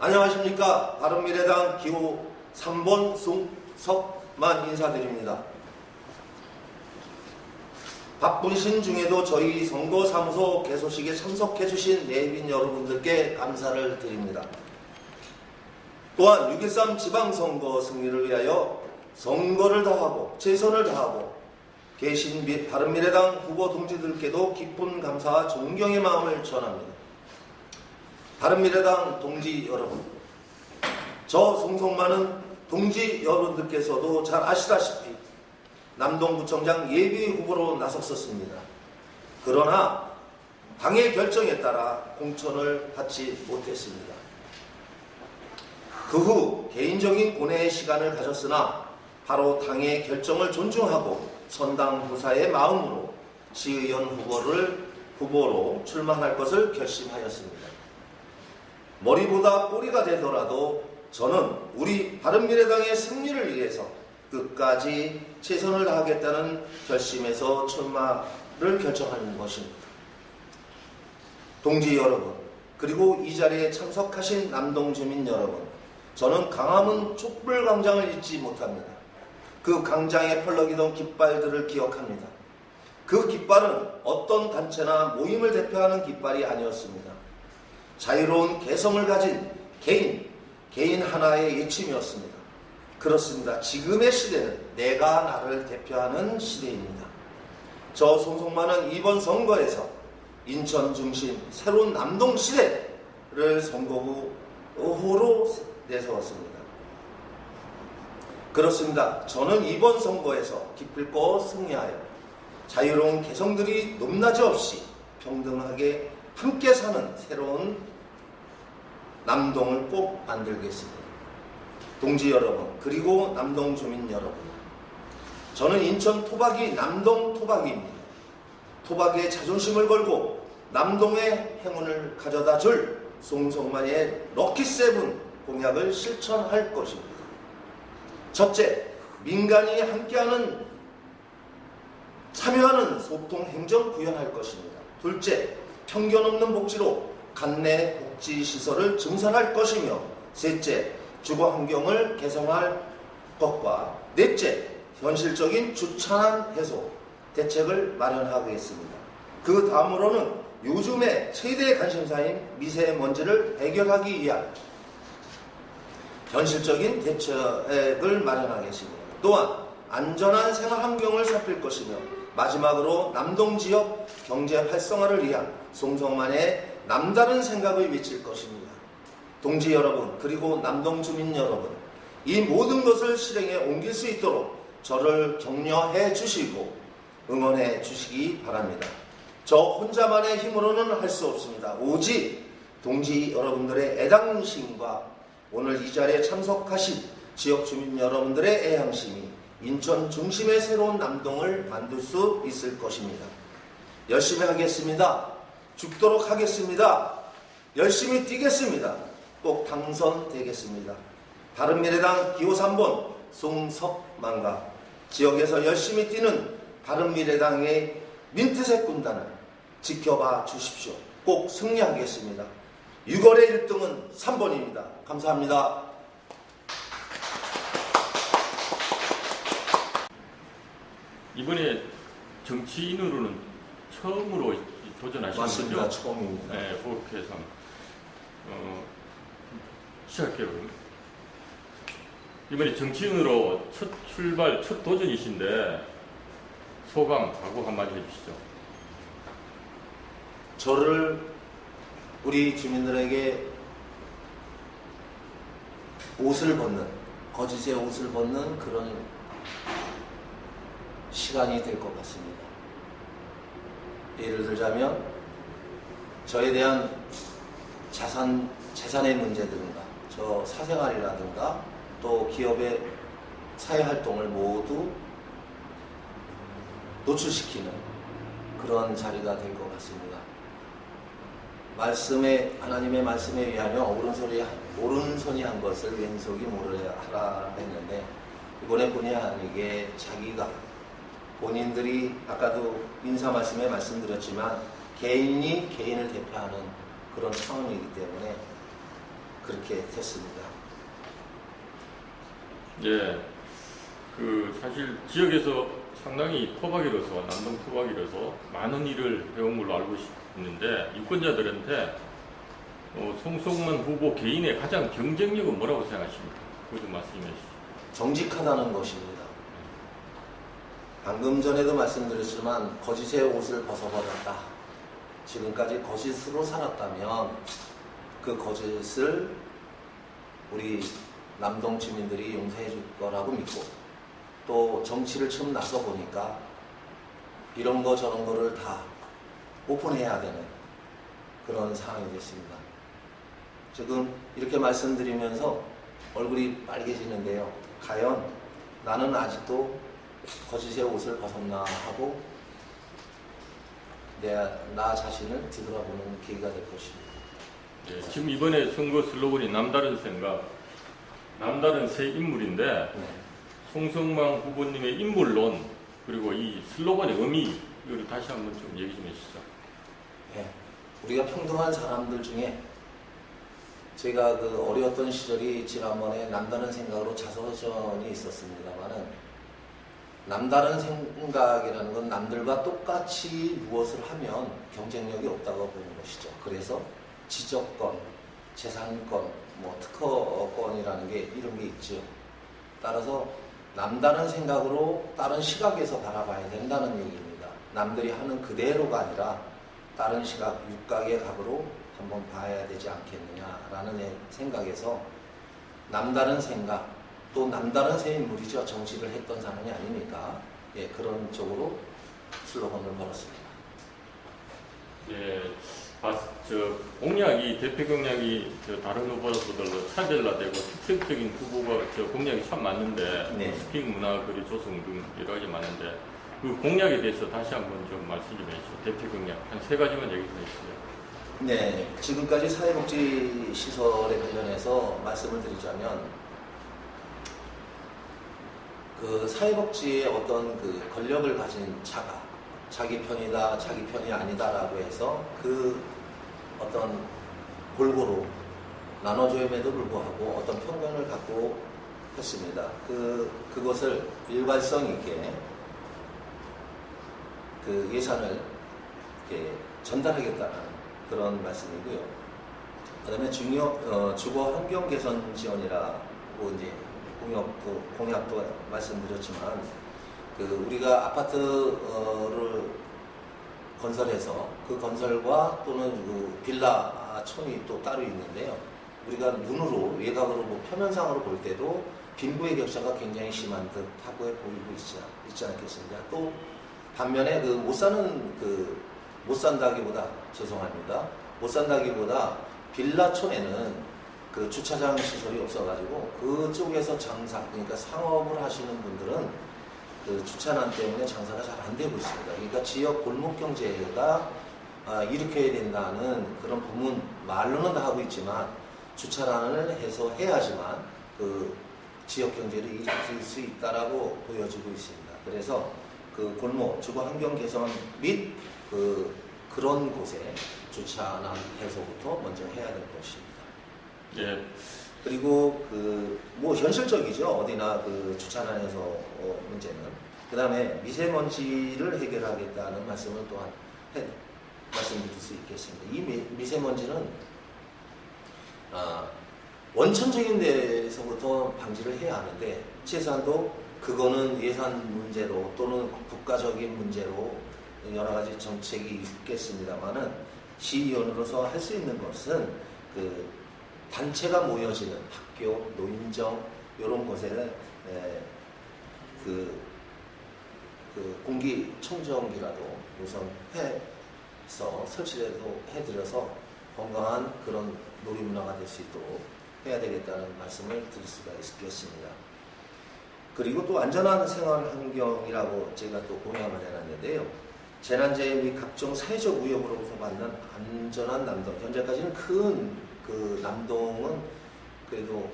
안녕하십니까. 바른미래당 기호 3번 송석만 인사드립니다. 바쁘신 중에도 저희 선거사무소 개소식에 참석해주신 내빈 여러분들께 감사를 드립니다. 또한 6.13 지방선거 승리를 위하여 선거를 다하고 최선을 다하고 계신 미- 바른미래당 후보 동지들께도 기쁜 감사와 존경의 마음을 전합니다. 바른미래당 동지 여러분, 저 송성만은 동지 여러분들께서도 잘 아시다시피 남동구청장 예비 후보로 나섰었습니다. 그러나 당의 결정에 따라 공천을 받지 못했습니다. 그 후 개인적인 고뇌의 시간을 가졌으나 바로 당의 결정을 존중하고 선당 부사의 마음으로 시의원 후보를 후보로 출마할 것을 결심하였습니다. 머리보다 꼬리가 되더라도 저는 우리 바른미래당의 승리를 위해서 끝까지 최선을 다하겠다는 결심에서 출마를 결정하는 것입니다. 동지 여러분, 그리고 이 자리에 참석하신 남동 주민 여러분, 저는 강화문 촛불 광장을 잊지 못합니다. 그 광장에 펄럭이던 깃발들을 기억합니다. 그 깃발은 어떤 단체나 모임을 대표하는 깃발이 아니었습니다. 자유로운 개성을 가진 개인, 개인 하나의 예침이었습니다. 그렇습니다. 지금의 시대는 내가 나를 대표하는 시대입니다. 저 송송만은 이번 선거에서 인천 중심 새로운 남동 시대를 선거구로 내세웠습니다. 그렇습니다. 저는 이번 선거에서 기필코 승리하여 자유로운 개성들이 높낮이 없이 평등하게 함께 사는 새로운 남동을 꼭 만들겠습니다. 동지 여러분, 그리고 남동 주민 여러분. 저는 인천 토박이 남동 토박이입니다. 토박이의 자존심을 걸고 남동의 행운을 가져다 줄 송성만의 럭키세븐 공약을 실천할 것입니다. 첫째, 민간이 함께하는 참여하는 소통 행정 구현할 것입니다. 둘째, 편견 없는 복지로 간내 복지 시설을 증설할 것이며 셋째, 주거 환경을 개선할 것과 넷째, 현실적인 주차난 해소 대책을 마련하겠습니다. 그 다음으로는 요즘의 최대 관심사인 미세먼지를 해결하기 위한 현실적인 대책을 마련하겠습니다. 또한 안전한 생활 환경을 살필 것이며 마지막으로 남동 지역 경제 활성화를 위한 송성만의 남다른 생각을 외칠 것입니다. 동지 여러분 그리고 남동 주민 여러분 이 모든 것을 실행에 옮길 수 있도록 저를 격려해 주시고 응원해 주시기 바랍니다. 저 혼자만의 힘으로는 할 수 없습니다. 오직 동지 여러분들의 애당심과 오늘 이 자리에 참석하신 지역 주민 여러분들의 애향심이 인천 중심의 새로운 남동을 만들 수 있을 것입니다. 열심히 하겠습니다. 죽도록 하겠습니다. 열심히 뛰겠습니다. 꼭 당선되겠습니다. 바른미래당 기호 3번 송석만과 지역에서 열심히 뛰는 바른미래당의 민트색 군단을 지켜봐 주십시오. 꼭 승리하겠습니다. 6월의 1등은 3번입니다. 감사합니다. 이번에 정치인으로는 처음으로 도전하시는 맞습니다. 거죠? 처음입니다. 네, 국회에서 어, 시작해요. 이번에 정치인으로 첫 출발, 첫 도전이신데 소감, 각오 한마디 해주시죠. 저를 우리 주민들에게 옷을 벗는 거짓의 옷을 벗는 그런 시간이 될 것 같습니다. 예를 들자면 저에 대한 자산 재산의 문제든가 저 사생활이라든가 또 기업의 사회 활동을 모두 노출시키는 그런 자리가 될 것 같습니다. 말씀에 하나님의 말씀에 의하면 오른손이 오른손이 한 것을 왼손이 모르려 하라 했는데 이번에 본의 아니게 자기가 본인들이 아까도 인사 말씀에 말씀드렸지만 개인이 개인을 대표하는 그런 차원이기 때문에 그렇게 됐습니다. 예, 그 사실 지역에서 상당히 토박이로서 남동 토박이로서 많은 일을 해온 걸로 알고 있는데 유권자들한테 어, 송성만 후보 개인의 가장 경쟁력은 뭐라고 생각하십니까? 그것 좀 말씀해 주시죠. 정직하다는 것입니다. 방금 전에도 말씀드렸지만 거짓의 옷을 벗어버렸다. 지금까지 거짓으로 살았다면 그 거짓을 우리 남동 주민들이 용서해 줄 거라고 믿고 또 정치를 처음 나서 보니까 이런 거 저런 거를 다 오픈해야 되는 그런 상황이 됐습니다. 지금 이렇게 말씀드리면서 얼굴이 빨개지는데요. 과연 나는 아직도 거짓의 옷을 벗었나 하고 내, 나 자신을 뒤돌아보는 계기가 될 것입니다. 예, 지금 이번에 선거 슬로건이 남다른 생각, 남다른 새 인물인데 네. 송성만 후보님의 인물론 그리고 이 슬로건의 의미 이거를 다시 한번 좀 얘기 좀 해주시죠. 예. 우리가 평등한 사람들 중에 제가 그 어려웠던 시절이 지난번에 남다른 생각으로 자서전이 있었습니다만은 남다른 생각이라는 건 남들과 똑같이 무엇을 하면 경쟁력이 없다고 보는 것이죠. 그래서 지적권, 재산권, 뭐 특허권이라는 게 이런 게 있죠. 따라서 남다른 생각으로 다른 시각에서 바라봐야 된다는 얘기입니다. 남들이 하는 그대로가 아니라 다른 시각, 육각의 각으로 한번 봐야 되지 않겠느냐라는 생각에서 남다른 생각, 또 남다른 새 인물이죠. 정치를 했던 사람이 아니니까. 예, 그런 쪽으로 슬로건을 걸었습니다. 예, 아, 저 공약이 대표 공약이 저 다른 후보들로 차별화되고 특색적인 후보가 저 공약이 참 많은데 네. 스픽 문화 그리 조성 등 여러 가지 많은데 그 공약에 대해서 다시 한번 좀 말씀 좀 해주시죠. 대표 공약 한 세 가지만 얘기 좀 해주시죠. 네, 지금까지 사회복지 시설에 관련해서 말씀을 드리자면 그 사회복지의 어떤 그 권력을 가진 자가 자기 편이다, 자기 편이 아니다라고 해서 그 어떤 골고루 나눠줘임에도 불구하고 어떤 편견을 갖고 했습니다. 그 그것을 일관성 있게 그 예산을 이렇게 전달하겠다는 그런 말씀이고요. 그 다음에 중요 어, 주거 환경 개선 지원이라고 이제 공약도 공약도 말씀드렸지만 그 우리가 아파트를 건설해서 그 건설과 또는 그 빌라촌이 또 따로 있는데요. 우리가 눈으로 외곽으로 뭐 표면상으로 볼 때도 빈부의 격차가 굉장히 심한 듯 하고 보이고 있지, 있지 않겠습니까? 또 반면에 그 못 사는 그 못 산다기보다 죄송합니다. 못 산다기보다 빌라촌에는 그 주차장 시설이 없어가지고 그쪽에서 장사 그러니까 상업을 하시는 분들은 그 주차난 때문에 장사가 잘 안 되고 있습니다. 그러니까 지역 골목 경제가 아, 일으켜야 된다는 그런 부문 말로는 다 하고 있지만 주차난을 해서 해야지만 그 지역 경제를 일으킬 수 있다라고 보여지고 있습니다. 그래서 그 골목 주거 환경 개선 및 그 그런 곳에 주차난 해소부터 먼저 해야 될 것입니다. 예, 그리고 그 뭐 현실적이죠. 어디나 그 주차난에서 어, 문제는. 그 다음에 미세먼지를 해결하겠다는 말씀을 또한 해, 말씀드릴 수 있겠습니다. 이 미, 미세먼지는 아, 원천적인 데서부터 방지를 해야 하는데 최소한도 그거는 예산 문제로 또는 국가적인 문제로 여러 가지 정책이 있겠습니다만은 시의원으로서 할 수 있는 것은 그 단체가 모여지는 학교, 노인정 이런 곳에 에, 그, 그 공기청정기라도 우선 해서 설치라도 해드려서 건강한 그런 놀이문화가 될 수 있도록 해야 되겠다는 말씀을 드릴 수가 있겠습니다. 그리고 또 안전한 생활 환경이라고 제가 또 공약을 해놨는데요. 재난재해 및 각종 사회적 위협으로부터 받는 안전한 남동. 현재까지는 큰 그 남동은 그래도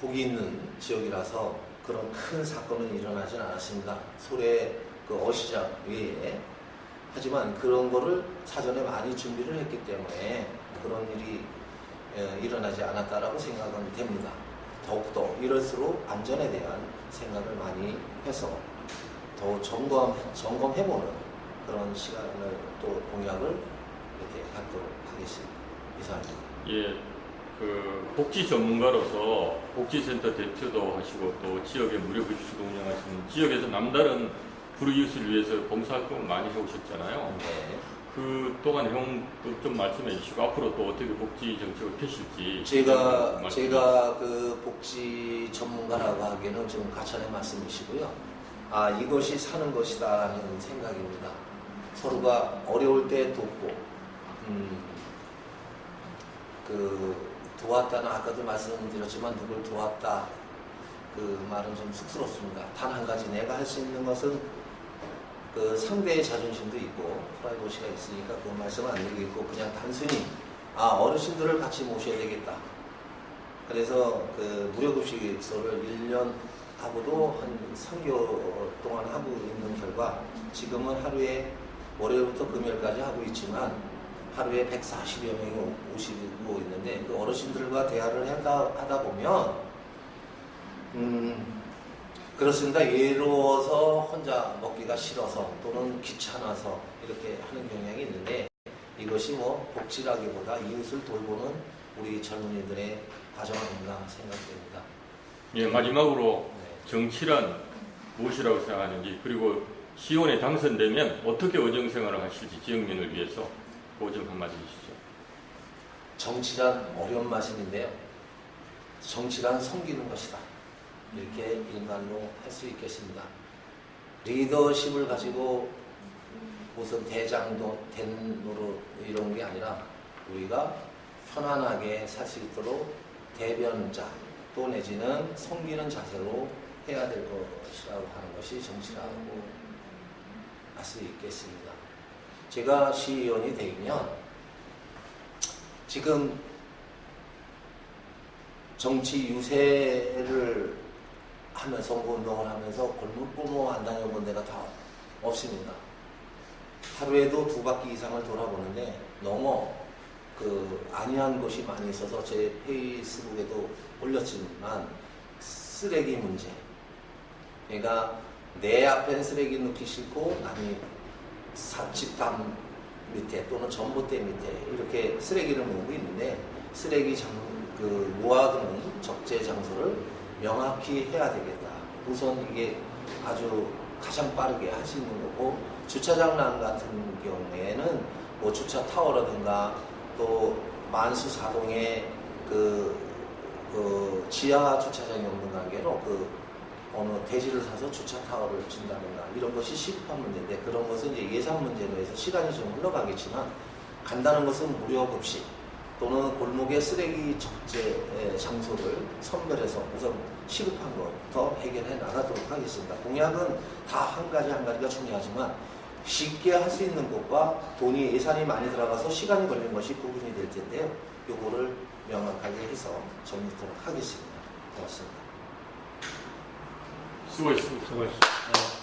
복이 있는 지역이라서 그런 큰 사건은 일어나진 않았습니다. 소래 그 어시장 외에. 하지만 그런 거를 사전에 많이 준비를 했기 때문에 그런 일이 예, 일어나지 않았다라고 생각은 됩니다. 더욱더 이럴수록 안전에 대한 생각을 많이 해서 더 점검, 점검해보는 그런 시간을 또 공약을 이렇게 갖도록 하겠습니다. 이상입니다. 예, 그 복지 전문가로서 복지센터 대표도 하시고 또 지역의 무료급식도 운영하시는 지역에서 남다른 불이웃을 위해서 봉사활동을 많이 해오셨잖아요. 네. 그 동안 해온 것좀 말씀해 주시고 앞으로 또 어떻게 복지 정책을 펴실지 제가 제가 그 복지 전문가라고 하기에는 지금 가천의 말씀이시고요. 아 이것이 사는 것이다라는 생각입니다. 서로가 어려울 때 돕고 음, 그 도왔다는 아까도 말씀드렸지만 누굴 도왔다 그 말은 좀 쑥스럽습니다. 단 한 가지 내가 할 수 있는 것은 그 상대의 자존심도 있고 프라이버시가 있으니까 그 말씀은 안 드리겠고 그냥 단순히 아 어르신들을 같이 모셔야 되겠다. 그래서 그 무료급식소를 1년 하고도 한 3개월 동안 하고 있는 결과 지금은 하루에 월요일부터 금요일까지 하고 있지만 하루에 140여 명이 오시고 있는데 그 어르신들과 대화를 하다, 하다 보면 음 그렇습니다. 외로워서 혼자 먹기가 싫어서 또는 귀찮아서 이렇게 하는 경향이 있는데 이것이 뭐 복지라기보다 이웃을 돌보는 우리 젊은이들의 과정 아닌가 생각됩니다. 예, 마지막으로 네. 정치란 무엇이라고 생각하는지 그리고 시원에 당선되면 어떻게 의정생활을 하실지 지역민을 위해서 그점 한마디 해주시죠. 정치란 어려운 말씀인데요. 정치란 섬기는 것이다. 이렇게 일말로 할 수 있겠습니다. 리더십을 가지고 무슨 대장도 된 노릇 이런 게 아니라 우리가 편안하게 살 수 있도록 대변자 또 내지는 섬기는 자세로 해야 될 것이라고 하는 것이 정치라고 할 수 있겠습니다. 제가 시의원이 되면 지금 정치 유세를 하면서 선거운동을 하면서 골목골목 안 다녀본 데가 다 없습니다. 하루에도 두 바퀴 이상을 돌아보는데 너무 그 안이한 것이 많이 있어서 제 페이스북에도 올렸지만 쓰레기 문제. 그러니까 내 앞엔 쓰레기 넣기 싫고 남이 사집담 밑에 또는 전봇대 밑에 이렇게 쓰레기를 모으고 있는데 쓰레기 장, 그 모아두는 적재 장소를 명확히 해야 되겠다. 우선 이게 아주 가장 빠르게 할 수 있는 거고 주차장난 같은 경우에는 뭐 주차 타워라든가 또 만수 사동에 그, 그 지하 주차장이 없는 관계로 그 어느 대지를 사서 주차 타워를 준다든가 이런 것이 시급한 문제인데 그런 것은 이제 예산 문제로 해서 시간이 좀 흘러가겠지만 간다는 것은 무료 급식 또는 골목의 쓰레기 적재 장소를 선별해서 우선 시급한 것부터 해결해 나가도록 하겠습니다. 공약은 다 한 가지 한 가지가 중요하지만 쉽게 할 수 있는 것과 돈이 예산이 많이 들어가서 시간이 걸리는 것이 구분이 될 텐데요. 요거를 명확하게 해서 정리토록 하겠습니다. 고맙습니다. 수고